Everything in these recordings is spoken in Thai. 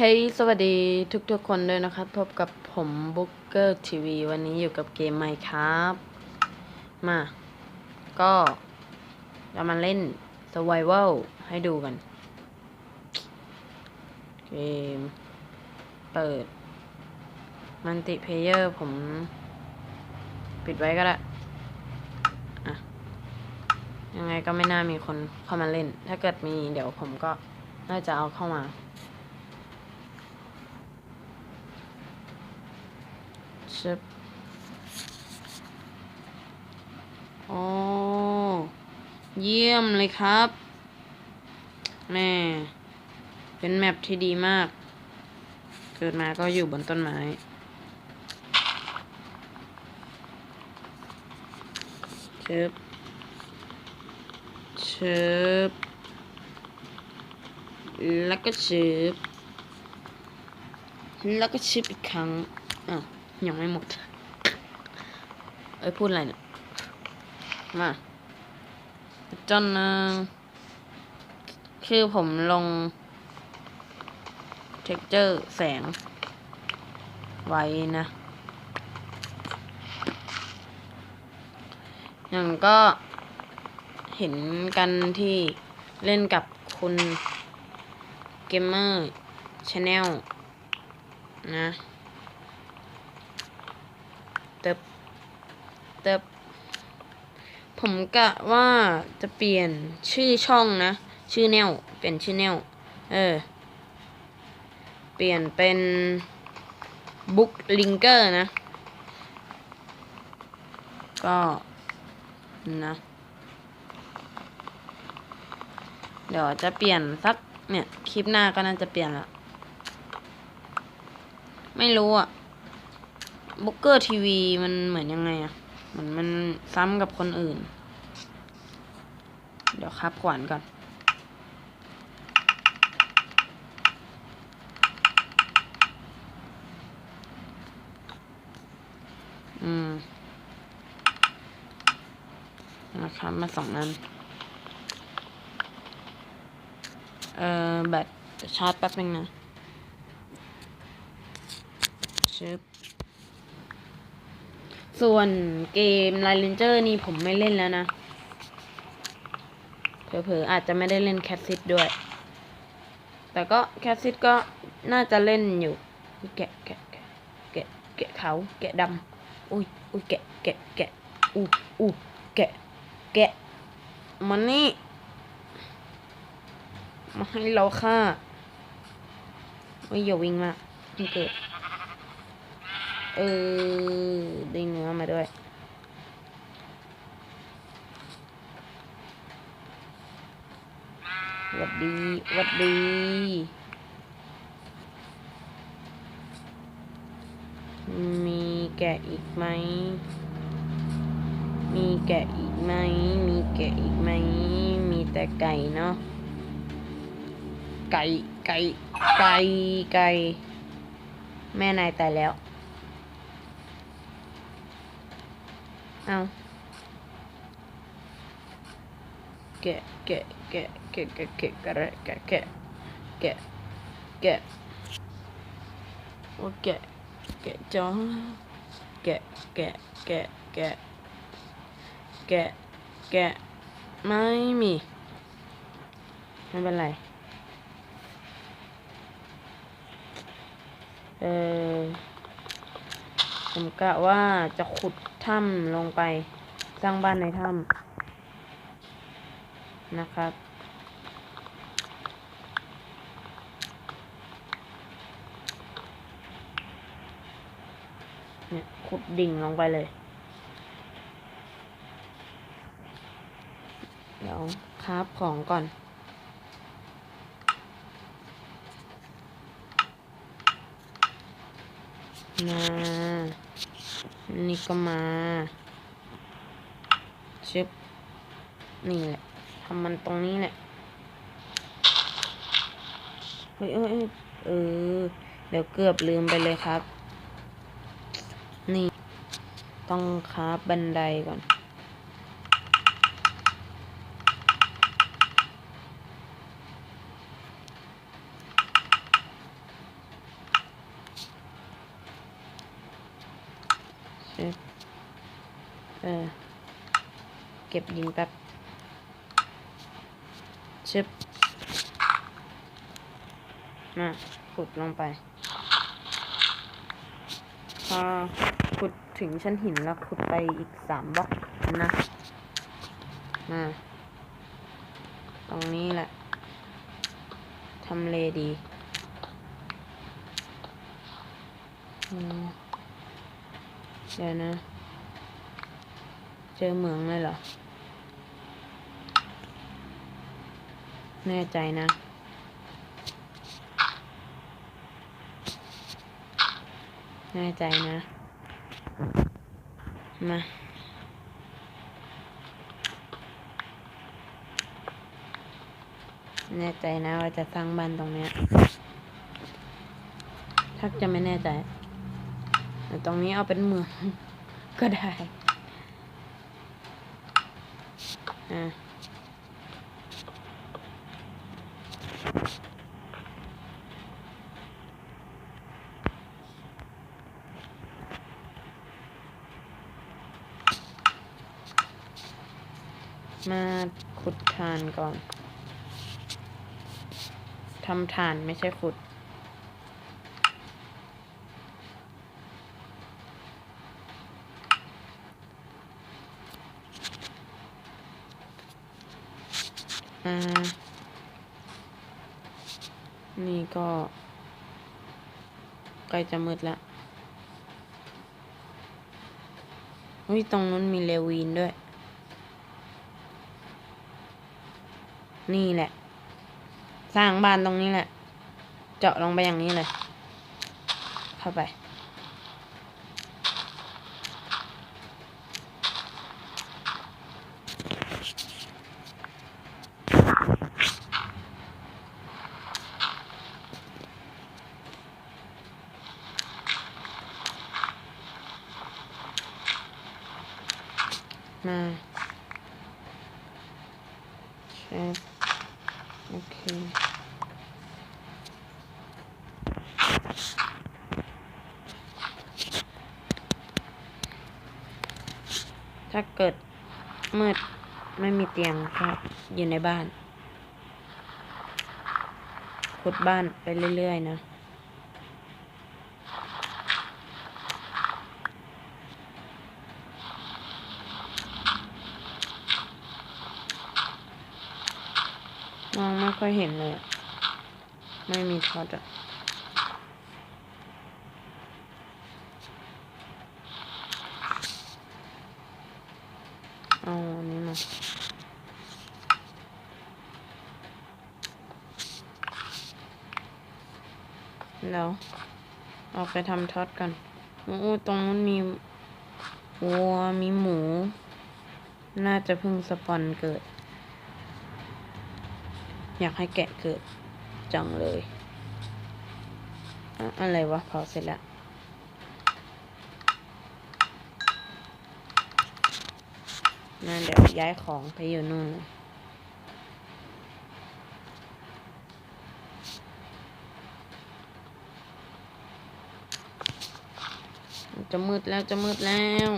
เฮ้ยสวัสดีทุกๆคนด้วยนะครับ พบกับผมบุ๊กเกอร์ทีวีวันนี้อยู่กับเกมใหม่ครับ มา ก็เรามาเล่น Survival ให้ดูกัน เกม เปิด มันติเพเยอร์ผม ปิดไว้ก็ได้อะยังไงก็ไม่น่ามีคนเข้ามาเล่น ถ้าเกิดมีเดี๋ยวผมก็น่าจะเอาเข้ามา ชึบโอ้เยี่ยมเลยครับแม่เป็นแมปที่ดีมาก เกิดมาก็อยู่บนต้นไม้ เชึบชึบแล้วก็เชึบแล้วก็เชึบอีกครั้งอะ ยังไม่หมด เอ้ยพูดอะไรเนี่ย มาจนนึงคือผมลง เท็กเจอร์แสง ไว้นะ อย่างก็เห็นกันที่เล่นกับคุณเกมเมอร์ชาแนลนะ ติบเติบผมกะว่าจะเปลี่ยนชื่อช่องนะ ชื่อแนวเปลี่ยนชื่อแนวเออ เปลี่ยนเป็นบุ๊กลิงเกอร์นะ ก็นะ เดี๋ยวจะเปลี่ยนสักเนี่ย คลิปหน้าก็น่าจะเปลี่ยนละ ไม่รู้อะ บุ๊กเกอร์ทีวีมันเหมือนยังไงอะเหมือนมันซ้ำกับคนอื่น เดี๋ยวครับขวานก่อนอืมนะครับมาสองอันเอ่อแบตชาร์จแป๊บนึงนะชึบ ส่วนเกม l ล n เ e อร์นี่ผมไม่เล่นแล้วนะ เผลอๆ อาจจะไม่ได้เล่นแคสซิตด้วย แต่ก็แคสซิตก็น่าจะเล่นอยู่ แกะแกะแกะแกะแกะเขาแกะดำอุ้ยอุ้ยแกะแกะแกะอู้อู้แกะแกะมันนี่มาให้เราฆ่าโอ้ยอย่าวิ่งมากมันเกิด เออได้เนื้อมาด้วยหวัดดีหวัดดีมีแกะอีกไหม มีแกะอีกไหม มีแกะอีกไหม มีแต่ไก่เนาะ ไก่ ไก่ ไก่ ไก่ แม่นายตายแล้ว เอาแกะแกะแกะแกะแกะแกะแกะแกะแกะแกะแกะโอ้แกะแกะจ้าแกะแกะแกะแกะแกะแกะไม่มีไม่เป็นไรเออผมกะว่าจะขุด ถ้ำลงไปสร้างบ้านในถ้ำนะครับเนี่ยขุดดิ่งลงไปเลย เดี๋ยวคราฟของก่อน มา นี่ก็มาชึบนี่แหละทำมันตรงนี้แหละเฮ้ยเอยเอ้ยเออ เดี๋ยวเกือบลืมไปเลยครับ นี่ ต้องคราบบันไดก่อน อ เออเอ เก็บดินแป๊บชึบมาขุดลงไป พอขุดถึงชั้นหินแล้วขุดไปอีกสามบล็อกนะ มา ตรงนี้แหละทำเลดีอืมเดี๋ยวนะ เจอเหมืองเลยเหรอ แน่ใจนะ แน่ใจนะ มาแน่ใจนะว่าจะสร้างบ้านตรงเนี้ยถ้าจะไม่แน่ใจ แต่ตรงนี้เอาเป็นเมืองก็ได้ อะมาขุดถ่านก่อน ทำถ่านไม่ใช่ขุด อ่า นี่ก็ ใกล้จะมืดแล้วอุ้ยตรงนู้นมีเลวีนด้วย นี่แหละ สร้างบ้านตรงนี้แหละ เจาะลงไปอย่างนี้เลย เข้าไป มาเช็คโอเคถ้าเกิดมืดไม่มีเตียงก็อยู่ในบ้านขุดบ้านไปเรื่อย ๆ นะ มองไม่ค่อยเห็นเลยไม่มีท็อตอะเอาอันนี้มาแล้วเอาไปทำท็อตกันโอ้ตรงนู้นมีวัวมีหมู น่าจะเพิ่งสปอนเกิด อยากให้แกะเกิดจังเลยอะอะไรวะเผาเสร็จแล้วนั่นเดี๋ยวย้ายของไปอยู่นู่นเลยจะมืดแล้วจะมืดแล้ว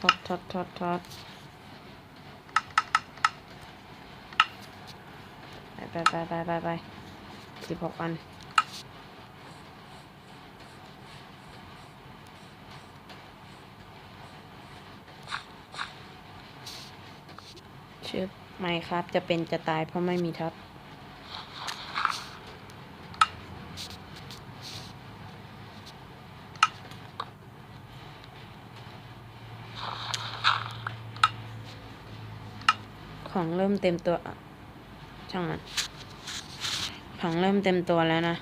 ทอดทอดทอดทอด ไปไปไปไปไปสิบหกอันชื่อไม่ครับจะเป็นจะตายเพราะไม่มีท็อปของเริ่มเต็มตัวช่างมัน ของเริ่มเต็มตัวแล้วนะ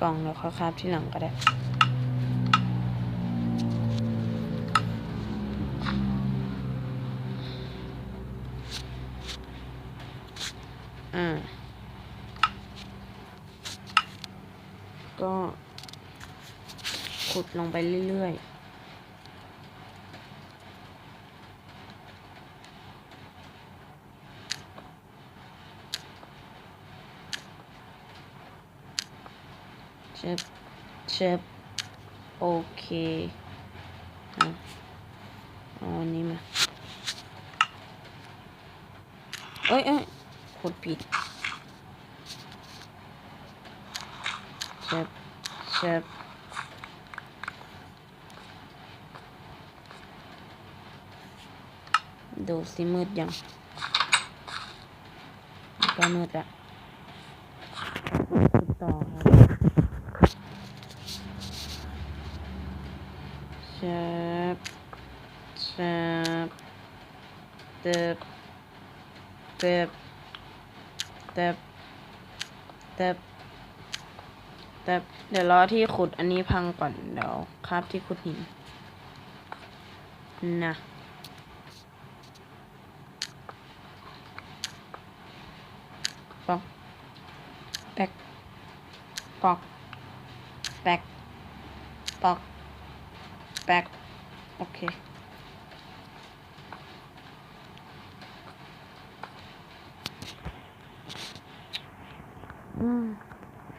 กล่องเดี๋ยวเขาคาบที่หลังก็ได้อ่าก็ขุดลงไปเรื่อยๆ ชิบชิบโอเคอะเอาอันนี้มาเอ้ยเอ้ยกดผิดเชิบเชิบดูสิมืดยังก็มืดละขุดต่อครับเชิบเชิบ เติบเต็บเต็บเต็บเต็บเดี๋ยวรอที่ขุดอันนี้พังก่อน เดี๋ยวคาบที่ขุดหินนะปอกแปกปอกแปกปอกแปกโอเค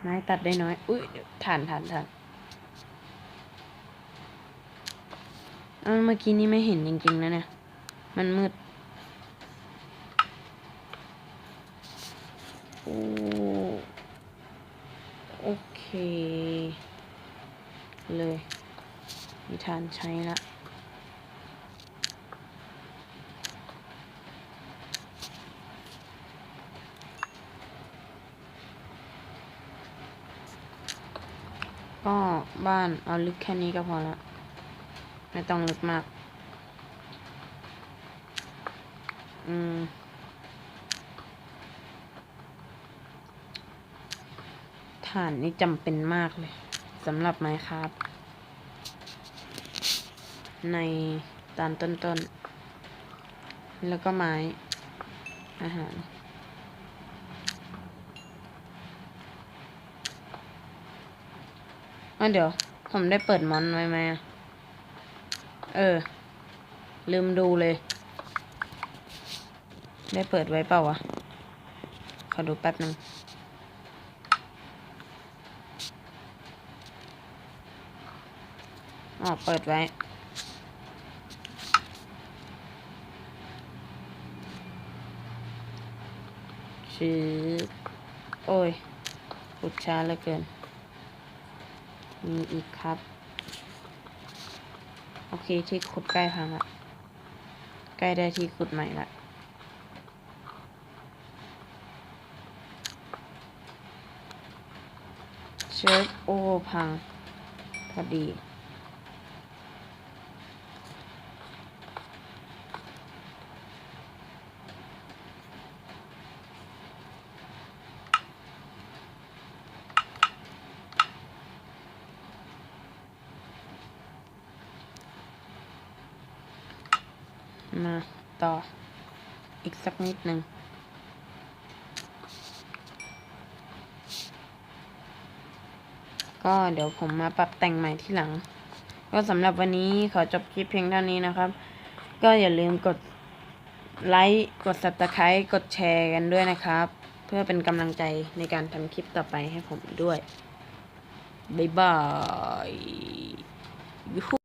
ไม้ตัดได้น้อย อุ้ยฐานฐานฐานเอ้าเมื่อกี้นี้ไม่เห็นจริงๆนะเนี่ย มันมืด โอ้โอเค เลย มีฐานใช้ละ ก็บ้านเอาลึกแค่นี้ก็พอละไม่ต้องลึกมาก อืมฐานนี่จำเป็นมากเลยสำหรับไม้ครับในตอนต้นๆ แล้วก็ไม้อาหาร เดี๋ยว ผมได้เปิดมอนไว้ไหมอะเออ ลืมดูเลย ได้เปิดไว้เปล่าวะ ขอดูแป๊บหนึ่งอ๋อเปิดไว้ชื่อโอ้ยปุดช้าเหลือเกิน มีอีกครับ โอเคที่ขุดใกล้พังละใกล้ได้ที่ขุดใหม่ละเชิฟโอพัง พอดี มาต่อ อีกสักนิดหนึ่งก็เดี๋ยวผมมาปรับแต่งใหม่ที่หลัง ก็สำหรับวันนี้ขอจบคลิปเพียงเท่านี้นะครับ ก็อย่าลืมกดไลค์ กด subscribe กดแชร์กันด้วยนะครับ เพื่อเป็นกำลังใจในการทำคลิปต่อไปให้ผมด้วย บ๊ายบาย